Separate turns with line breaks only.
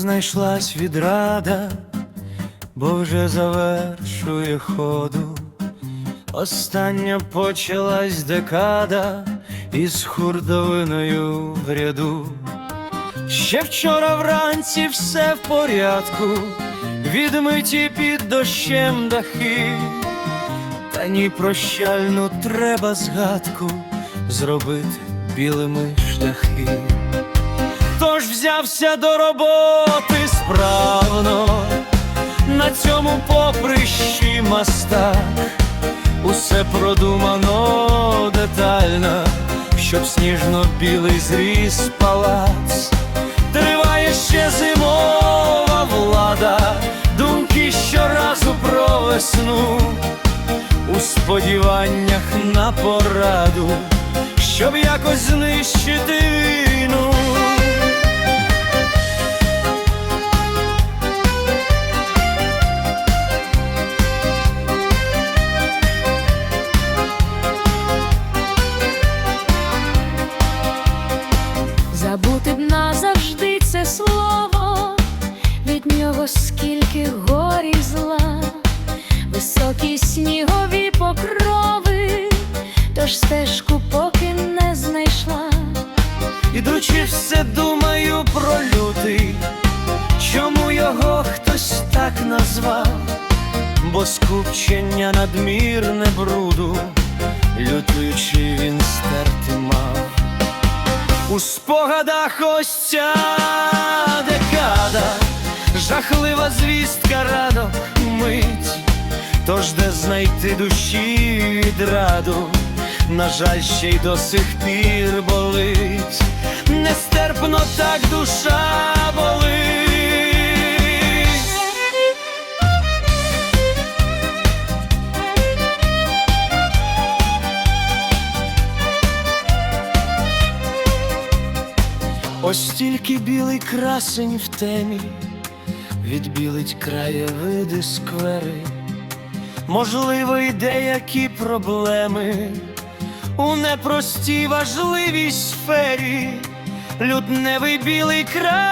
знайшлась відрада, бо вже завершує ходу. Остання почалась декада із хурдовиною в ряду. Ще вчора вранці все в порядку, відмиті під дощем дахи, та ні прощальну треба згадку зробити білими шляхи. Взявся до роботи справно, на цьому поприщі мастак, усе продумано детально, щоб сніжно-білий зріс палац. Триває ще зимова влада, думки щоразу про весну, у сподіваннях на пораду, щоб якось знищити війну.
Назавжди це слово, від нього скільки горі зла, високі снігові покрови, тож стежку поки не знайшла.
Ідучи все думаю про лютий, чому його хтось так назвав, бо скупчення надмірне бруду, У спогадах ось ця декада, жахлива звістка радо мить, тож де знайти душі відраду, на жаль, ще й до сих пір болить, нестерпно так душа болить. Ось тільки білий красень в темі, відбілить краєвиди сквери, можливо, й деякі проблеми у непростій важливій сфері, лютневий білий красень.